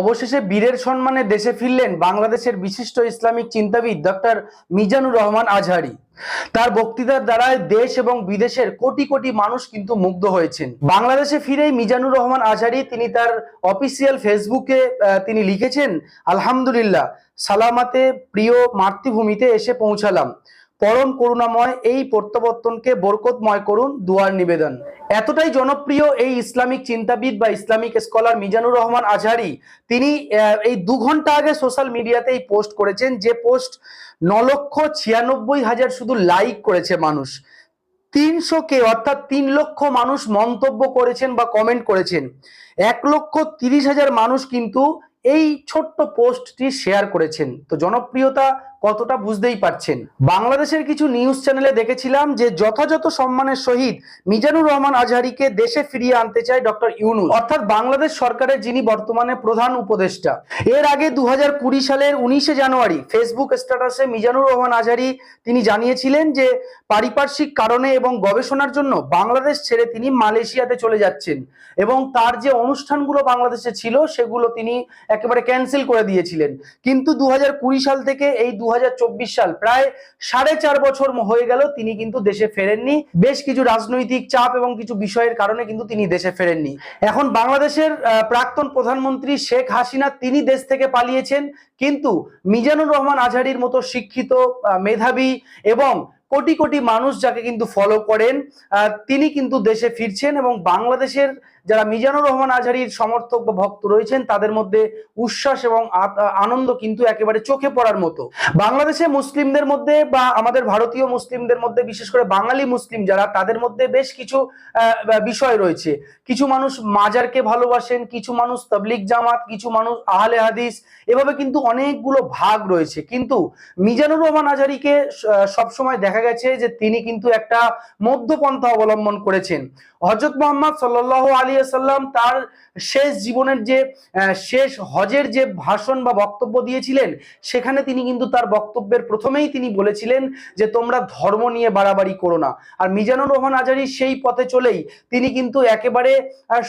অবশেষে বীরের সম্মানে দেশে ফিরলেন বাংলাদেশের বিশিষ্ট ইসলামিক চিন্তাবিদ ডক্টর মিজানুর রহমান আজহারি। তার বক্তৃতার দ্বারায় দেশ এবং বিদেশের কোটি কোটি মানুষ কিন্তু মুগ্ধ হয়েছেন। বাংলাদেশে ফিরেই মিজানুর রহমান আজহারি, তিনি তার অফিসিয়াল ফেসবুকে তিনি লিখেছেন, আলহামদুলিল্লাহ, সালামাতে প্রিয় মাতৃভূমিতে এসে পৌঁছালাম। পরম করুণাময় এই প্রত্যাবর্তনকে বরকতময় করুন দুয়ার নিবেদন। এতটাই জনপ্রিয় এই ইসলামিক চিন্তাবিদ বা ইসলামিক স্কলার মিজানুর রহমান আজহারি, তিনি এই দু ঘণ্টা আগে সোশ্যাল মিডিয়াতে এই পোস্ট করেছেন যে পোস্ট ন লক্ষ ছিয়ানব্বই হাজার শুধু লাইক করেছে মানুষ। তিনশো কে, অর্থাৎ তিন লক্ষ মানুষ মন্তব্য করেছেন বা কমেন্ট করেছেন। এক লক্ষ তিরিশ হাজার মানুষ কিন্তু এই ছোট্ট পোস্টটি শেয়ার করেছেন। তো জনপ্রিয়তা কতটা বুঝতেই পারছেন? বাংলাদেশের কিছু নিউজ চ্যানেলে দেখেছিলাম যে যথাযথ সম্মানের সহিত মিজানুর রহমান আজহারিকে দেশে ফিরিয়ে আনতে চায় ডক্টর ইউনুস। অর্থাৎ বাংলাদেশ সরকারের যিনি বর্তমানে প্রধান উপদেষ্টা। এর আগে দু সালের উনিশে জানুয়ারি ফেসবুক স্ট্যাটাসে মিজানুর রহমান আজহারি তিনি জানিয়েছিলেন যে পারিপার্শ্বিক কারণে এবং গবেষণার জন্য বাংলাদেশ ছেড়ে তিনি মালয়েশিয়াতে চলে যাচ্ছেন এবং তার যে অনুষ্ঠানগুলো বাংলাদেশে ছিল সেগুলো তিনি একেবারে ক্যান্সেল করে দিয়েছিলেন। কিন্তু দু সাল থেকে এই দু সাল, প্রায় সাড়ে চার বছর হয়ে গেল তিনি কিন্তু দেশে ফেরেননি। বেশ কিছু রাজনৈতিক চাপ এবং কিছু বিষয়ের কারণে কিন্তু তিনি দেশে ফেরেননি। এখন বাংলাদেশের প্রাক্তন প্রধানমন্ত্রী শেখ হাসিনা তিনি দেশ থেকে পালিয়েছেন, কিন্তু মিজানুর রহমান আজহারির মতো শিক্ষিত মেধাবী এবং কোটি কোটি মানুষ যাকে কিন্তু ফলো করেন তিনি কিন্তু দেশে ফিরছেন এবং বাংলাদেশের যারা মিজানুর রহমান আজহারির সমর্থক বা ভক্ত রয়েছেন, তাদের মধ্যে উচ্ছ্বাস এবং আনন্দ কিন্তু একেবারে চোখে পড়ার মতো। বাংলাদেশে মুসলিমদের মধ্যে বা আমাদের ভারতীয় মুসলিমদের মধ্যে, বিশেষ করে বাঙালি মুসলিম যারা, তাদের মধ্যে বেশ কিছু বিষয় রয়েছে। কিছু মানুষ মাজারকে ভালোবাসেন, কিছু মানুষ তবলিক জামাত, কিছু মানুষ আহলে হাদিস, এভাবে কিন্তু অনেকগুলো ভাগ রয়েছে। কিন্তু মিজানুর রহমান আজহারিকে সবসময় দেখা গেছে যে তিনি কিন্তু একটা মধ্যপন্থা অবলম্বন করেছেন। হজরত মোহাম্মদ সাল্লাহ আলী সাল্লাম তার শেষ জীবনের যে শেষ হজের যে ভাষণ বা বক্তব্য দিয়েছিলেন, সেখানে তিনি কিন্তু তার বক্তব্যের প্রথমেই তিনি বলেছিলেন যে, তোমরা ধর্ম নিয়ে বাড়াবাড়ি করো না। আর মিজানুর রহমান আজারি সেই পথে চলেই তিনি কিন্তু একেবারে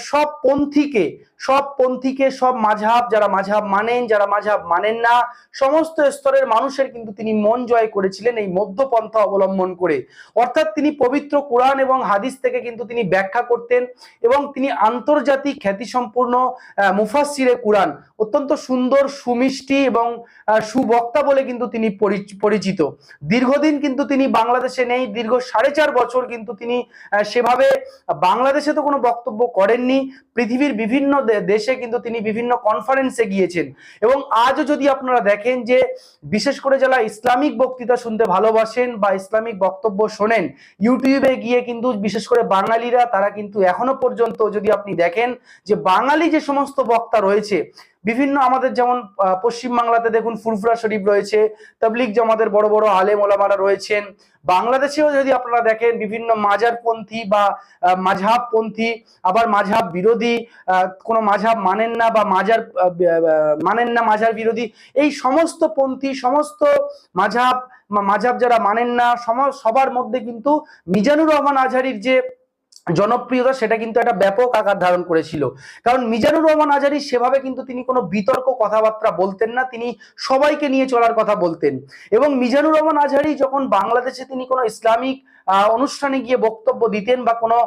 সব পন্থীকে সব পন্থীকে সব মাঝহাব যারা মাঝহাব মানেন যারা মাঝহাব মানেন না সমস্ত স্তরের মানুষের কিন্তু তিনি মন জয় করেছিলেন এই মধ্যপন্থা অবলম্বন করে। অর্থাৎ তিনি পবিত্র কোরআন এবং হাদিস থেকে কিন্তু তিনি ব্যাখ্যা করতেন এবং তিনি আন্তর্জাতিক খ্যাতিসম্পূর্ণ আহ, মুফাসসিরে কোরআন অত্যন্ত সুন্দর সুমিষ্টি এবং সুবক্তা বলে কিন্তু তিনি পরি- পরিচিত। দীর্ঘদিন কিন্তু তিনি বাংলাদেশে নেই দীর্ঘ সাড়ে চার বছর কিন্তু তিনি সেভাবে বাংলাদেশে তো কোনো বক্তব্য করেননি পৃথিবীর বিভিন্ন দেশে কিন্তু তিনি বিভিন্ন কনফারেন্সে গিয়েছেন। এবং আজও যদি আপনারা দেখেন যে বিশেষ করে যারা ইসলামিক বক্তৃতা শুনতে ভালোবাসেন বা ইসলামিক বক্তব্য শোনেন, ইউটিউবে গিয়ে কিন্তু বিশেষ করে বাঙালিরা, তারা কিন্তু এখনও পর্যন্ত যদি আপনি দেখেন যে বাঙালি যে সমস্ত বক্তা রয়েছে বিভিন্ন আমাদের যেমন পশ্চিমবাংলাতে দেখুন ফুরফুরা শরীফ রয়েছে তাবলিগ জামাতের বড় বড় আলেম ওলামারা রয়েছেন। বাংলাদেশেও যদি আপনারা দেখেন বিভিন্ন মাজারপন্থী বা আহ, মাঝহাবপন্থী আবার মাঝহাব বিরোধী কোনো মাঝহাব মানেন না বা মাজার মানেন না মাজার বিরোধী এই সমস্ত পন্থী সমস্ত মাঝহাব মা- মাঝহাব যারা মানেন না সবার মধ্যে কিন্তু মিজানুর রহমান আজহারির যে জনপ্রিয়তা সেটা কিন্তু একটা ব্যাপক আকার ধারণ করেছিল। কারণ মিজানুর রহমান আজারি সেভাবে কিন্তু তিনি কোনো বিতর্ক কথাবার্তা বলতেন না, তিনি সবাইকে নিয়ে চলার কথা বলতেন। এবং মিজানুর রহমান আজহারি যখন বাংলাদেশে তিনি কোনো ইসলামিক অনুষ্ঠানে গিয়ে বক্তব্য দিতেন বা কোনো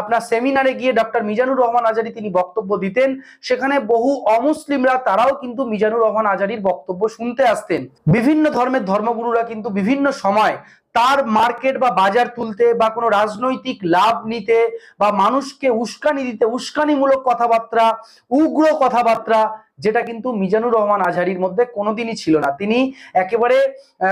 আপনার সেমিনারে গিয়ে ডক্টর মিজানুর রহমান আজারি তিনি বক্তব্য দিতেন, সেখানে বহু অমুসলিমরা তারাও কিন্তু মিজানুর রহমান আজারির বক্তব্য শুনতে আসতেন। বিভিন্ন ধর্মের ধর্মগুরুরা কিন্তু বিভিন্ন সময় তার মার্কেট বা বাজার তুলতে বা কোনো রাজনৈতিক লাভ নিতে বা মানুষকে উস্কানি দিতে, উস্কানিমূলক কথাবার্তা, উগ্র কথাবার্তা যেটা কিন্তু মিজানুর রহমান আজহারির মধ্যে কোনোদিনই ছিল না। তিনি একেবারে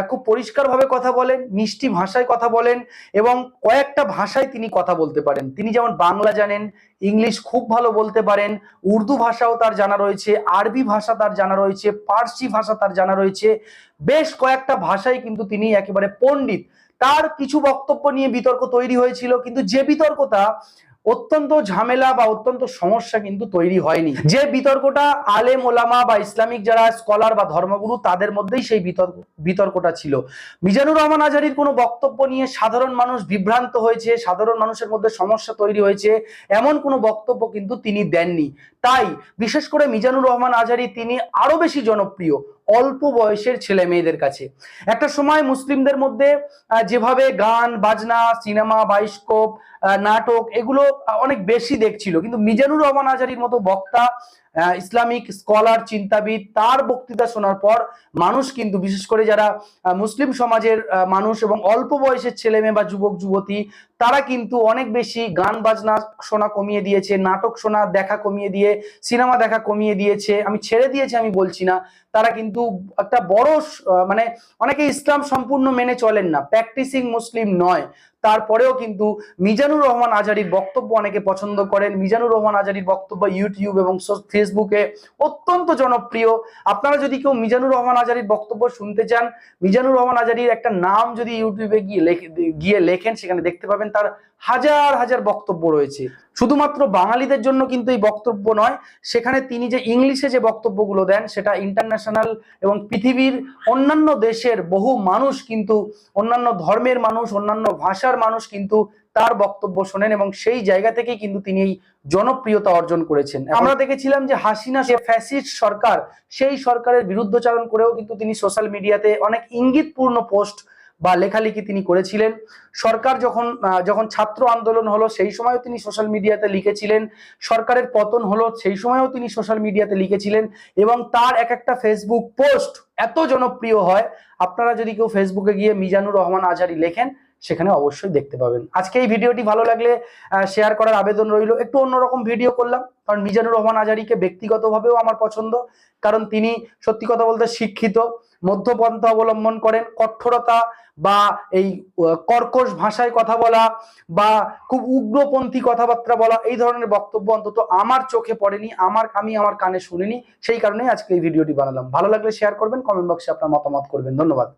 খুব পরিষ্কারভাবে কথা বলেন, মিষ্টি ভাষায় কথা বলেন এবং কয়েকটা ভাষায় তিনি কথা বলতে পারেন। তিনি যেমন বাংলা জানেন, ইংলিশ খুব ভালো বলতে পারেন, উর্দু ভাষাও তার জানা রয়েছে, আরবি ভাষা তার জানা রয়েছে, পার্সি ভাষা তার জানা রয়েছে। বেশ কয়েকটা ভাষায় কিন্তু তিনি একেবারে পণ্ডিত। তার কিছু বক্তব্য নিয়ে বিতর্ক তৈরি হয়েছিল, কিন্তু যে বিতর্কটা অত্যন্ত ঝামেলা বা অত্যন্ত সমস্যা কিন্তু তৈরি হয়নি। যে বিতর্কটা আলেম ওলামা বা ইসলামিক যারা স্কলার বা ধর্মগুরু, তাদের মধ্যেই সেই বিতর্ক, বিতর্কটা ছিল। মিজানুর রহমান আজারির কোনো বক্তব্য নিয়ে সাধারণ মানুষ বিভ্রান্ত হয়েছে, সাধারণ মানুষের মধ্যে সমস্যা তৈরি হয়েছে, এমন কোনো বক্তব্য কিন্তু তিনি দেননি। তাই বিশেষ করে মিজানুর রহমান আজারি তিনি আরও বেশি জনপ্রিয়। অল্প বয়সের ছেলে মেয়েদের কাছে। একটা সময় মুসলিমদের মধ্যে যেভাবে গান, বাজনা, সিনেমা, বাইস্কোপ নাটক, এগুলো অনেক বেশি দেখছিল। কিন্তু মিজানুর রহমান আজারির মতো বক্তা ইসলামিক স্কলার, চিন্তাবিদ, তার বক্তৃতা শোনার পর মানুষ কিন্তু, বিশেষ করে যারা মুসলিম সমাজের মানুষ এবং অল্প বয়সের ছেলে মেয়ে বা যুবক, যুবতী, তারা কিন্তু অনেক বেশি গান, বাজনা শোনা কমিয়ে দিয়েছে, নাটক শোনা দেখা কমিয়ে দিয়ে, সিনেমা দেখা কমিয়ে দিয়েছে, আমি ছেড়ে দিয়েছি, আমি বলছি না। তারা কিন্তু একটা বড় মানে অনেকে ইসলাম সম্পূর্ণ মেনে চলেন না, প্র্যাকটিসিং মুসলিম নয়। তারপরেও কিন্তু মিজানুর রহমান আজারির বক্তব্য অনেকে পছন্দ করেন। মিজানুর রহমান আজারির বক্তব্য ইউটিউব এবং ফেসবুকে অত্যন্ত জনপ্রিয়। আপনারা যদি কেউ মিজানুর রহমান আজারির বক্তব্য শুনতে চান, মিজানুর রহমান আজারির একটা নাম যদি ইউটিউবে গিয়ে গিয়ে লেখেন, সেখানে দেখতে পাবেন তার হাজার হাজার বক্তব্য রয়েছে। শুধুমাত্র বাঙালিদের জন্য কিন্তু এই বক্তব্য নয়, সেখানে তিনি যে ইংলিশে যে বক্তব্যগুলো দেন, সেটা ইন্টারন্যাশনাল এবং পৃথিবীর অন্যান্য দেশের বহু মানুষ কিন্তু অন্যান্য ধর্মের মানুষ, অন্যান্য ভাষার মানুষ কিন্তু তার বক্তব্য শোনেন এবং সেই জায়গা থেকেই কিন্তু তিনি এই জনপ্রিয়তা অর্জন করেছেন। আমরা দেখেছিলাম যে হাসিনা যে ফ্যাসিস্ট সরকার সেই সরকারের বিরুদ্ধচারণ করেও কিন্তু তিনি সোশ্যাল মিডিয়াতে অনেক ইঙ্গিতপূর্ণ পোস্ট বা লেখালেখি তিনি করেছিলেন। সরকার যখন যখন ছাত্র আন্দোলন হলো সেই সময়ও তিনি সোশ্যাল মিডিয়াতে লিখেছিলেন। সরকারের পতন হলো সেই সময়ও তিনি সোশ্যাল মিডিয়াতে লিখেছিলেন এবং তার এক একটা ফেসবুক পোস্ট এত জনপ্রিয় হয়। আপনারা যদি কেউ ফেসবুকে গিয়ে মিজানুর রহমান আজারি লেখেন সেখানে অবশ্যই দেখতে পাবেন। আজকে এই ভিডিওটি ভালো লাগলে শেয়ার করার আবেদন রইল। একটু অন্যরকম ভিডিও করলাম, কারণ মিজানুর রহমান আজারিকে ব্যক্তিগতভাবেও আমার পছন্দ, কারণ তিনি সত্যি কথা বলতে শিক্ষিত, মধ্যপন্থা অবলম্বন করেন, কঠোরতা বা এই কর্কশ ভাষায় কথা বলা বা খুব উগ্রপন্থী কথাবার্তা বলা, এই ধরনের বক্তব্য অন্তত আমার চোখে পড়েনি, আমার আমি আমার কানে শুনিনি, সেই কারণেই আজকে এই ভিডিওটি বানালাম। ভালো লাগলে শেয়ার করবেন কমেন্ট বক্সে আপনার মতামত করবেন। ধন্যবাদ।